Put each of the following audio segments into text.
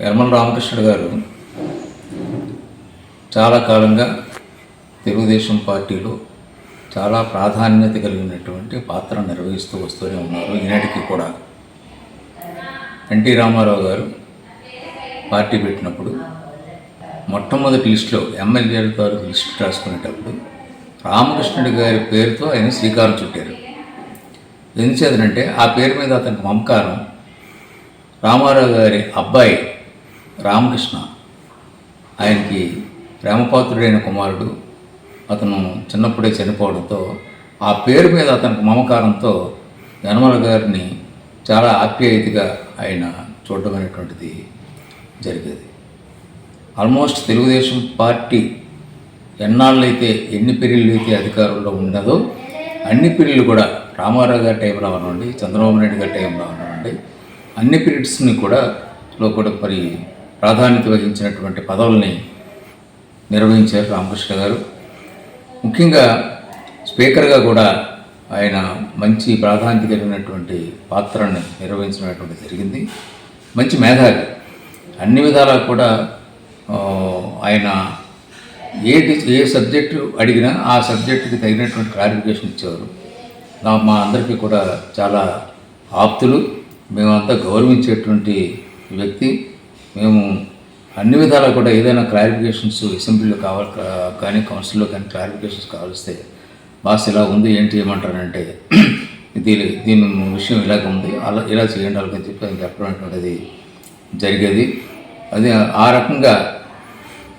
యర్మన్ రామకృష్ణుడు గారు చాలా కాలంగా తెలుగుదేశం పార్టీలో చాలా ప్రాధాన్యత కలిగినటువంటి పాత్ర నిర్వహిస్తూ వస్తూనే ఉన్నారు. ఈనాటికి కూడా ఎన్టీ రామారావు గారు పార్టీ పెట్టినప్పుడు మొట్టమొదటి లిస్టులో ఎమ్మెల్యేల గారు లిస్ట్ రాసుకునేటప్పుడు రామకృష్ణుడి గారి పేరుతో ఆయన శ్రీకారం చుట్టారు. ఎందుచేతనంటే ఆ పేరు మీద అతనికి మమకారం రామారావు గారి అబ్బాయి రామకృష్ణ. ఆయనకి ప్రేమపాత్రుడైన కుమారుడు. అతను చిన్నప్పుడే చనిపోవడంతో ఆ పేరు మీద అతనికి మమకారంతో యనమల గారిని చాలా ఆప్యాయతగా ఆయన చూడడం అనేటువంటిది జరిగేది. ఆల్మోస్ట్ తెలుగుదేశం పార్టీ ఎన్నాళ్ళైతే ఎన్ని పీరియడ్లు అయితే అధికారంలో ఉన్నదో అన్ని పీరియడ్లు కూడా రామారావు గారి టైంలో అవనండి చంద్రబాబు నాయుడు గారి టైంలో అవనండి అన్ని పీరియడ్స్ని కూడా లో కూడా మరి ప్రాధాన్యత వహించినటువంటి పదవుల్ని నిర్వహించారు రామకృష్ణ గారు. ముఖ్యంగా స్పీకర్గా కూడా ఆయన మంచి ప్రాధాన్యత కలిగినటువంటి పాత్రను నిర్వహించినటువంటి జరిగింది. మంచి మేధావి. అన్ని విధాలా కూడా ఆయన ఏ ఏ సబ్జెక్టు అడిగినా ఆ సబ్జెక్టుకి తగినటువంటి క్లారిఫికేషన్ ఇచ్చేవారు. నా- మా అందరికీ కూడా చాలా ఆప్తులు. మేమంతా గౌరవించేటువంటి వ్యక్తి. మేము అన్ని విధాలా కూడా ఏదైనా క్లారిఫికేషన్స్ అసెంబ్లీలో కావాలి కా- కానీ కౌన్సిల్లో కానీ క్లారిఫికేషన్స్ కావలిస్తే బాస్ ఇలా ఉంది ఏంటి ఏమంటారంటే దీని దీని విషయం ఇలాగ ఉంది అలా ఇలా చేయండి అలాగని చెప్పి ఆయన చెప్పడం అనేటువంటిది జరిగేది. అది ఆ రకంగా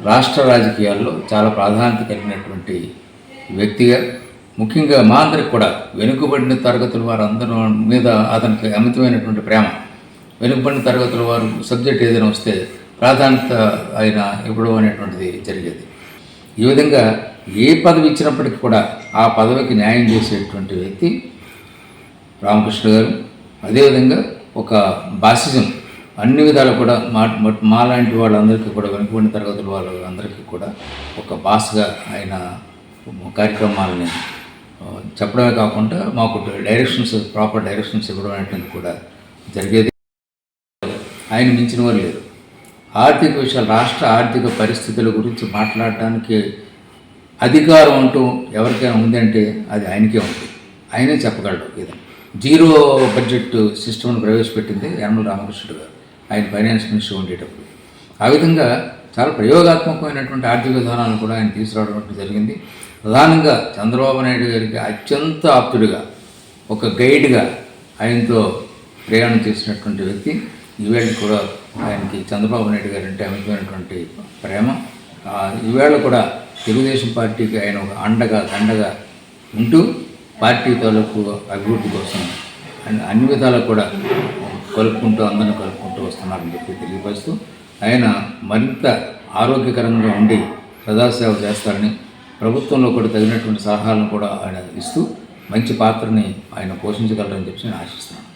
రాష్ట్ర రాజకీయాల్లో చాలా ప్రాధాన్యత కలిగినటువంటి వ్యక్తిగా ముఖ్యంగా మా అందరికి కూడా వెనుకబడిన తరగతుల వారందరూ మీద అతనికి అమితమైనటువంటి ప్రేమ. వెనుకబడిన తరగతుల వారు సబ్జెక్ట్ ఏదైనా వస్తే ప్రాధాన్యత ఆయన ఇవ్వడం అనేటువంటిది జరిగేది. ఈ విధంగా ఏ పదవి ఇచ్చినప్పటికీ కూడా ఆ పదవికి న్యాయం చేసేటువంటి వ్యక్తి రామకృష్ణ గారు. అదేవిధంగా ఒక బాసిజం అన్ని విధాలు కూడా మా మా- మాలాంటి వాళ్ళందరికీ కూడా వెనుకబడిన తరగతుల వాళ్ళందరికీ కూడా ఒక బాస్గా ఆయన కార్యక్రమాలని చెప్పడమే కాకుండా మాకు డైరెక్షన్స్ ప్రాపర్ డైరెక్షన్స్ ఇవ్వడం అనేటువంటి కూడా జరిగేది. ఆయన మించిన వారు లేరు. ఆర్థిక విషయాలు రాష్ట్ర ఆర్థిక పరిస్థితుల గురించి మాట్లాడడానికి అధికారం అంటూ ఎవరికైనా ఉందంటే అది ఆయనకే ఉంది. ఆయనే చెప్పగలడు ఇది జీరో బడ్జెట్ సిస్టమ్ను ప్రవేశపెట్టింది యనమల రామకృష్ణుడు గారు. ఆయన ఫైనాన్స్ మినిస్టర్ ఉండేటప్పుడు. ఆ విధంగా చాలా ప్రయోగాత్మకమైనటువంటి ఆర్థిక విధానాలను కూడా ఆయన తీసుకురావడం జరిగింది. ప్రధానంగా చంద్రబాబు నాయుడు గారికి అత్యంత ఆప్తుడిగా ఒక గైడ్గా ఆయనతో ప్రయాణం చేసినటువంటి వ్యక్తి. ఈవేళ కూడా ఆయనకి చంద్రబాబు నాయుడు గారు అంటే అమితమైనటువంటి ప్రేమ. ఈవేళ కూడా తెలుగుదేశం పార్టీకి ఆయన ఒక అండగా దండగా ఉంటూ పార్టీ తాలూకు అభివృద్ధి కోసం అన్ని అన్ని కూడా కలుపుకుంటూ అందరిని కలుపుకుంటూ వస్తున్నారని చెప్పి తెలియపరుస్తూ ఆయన మరింత ఆరోగ్యకరంగా ఉండి ప్రజాసేవ చేస్తారని ప్రభుత్వంలో కూడా తగినటువంటి సలహాలను కూడా ఆయన ఇస్తూ మంచి పాత్రని ఆయన పోషించగలరని చెప్పి నేను ఆశిస్తున్నాను.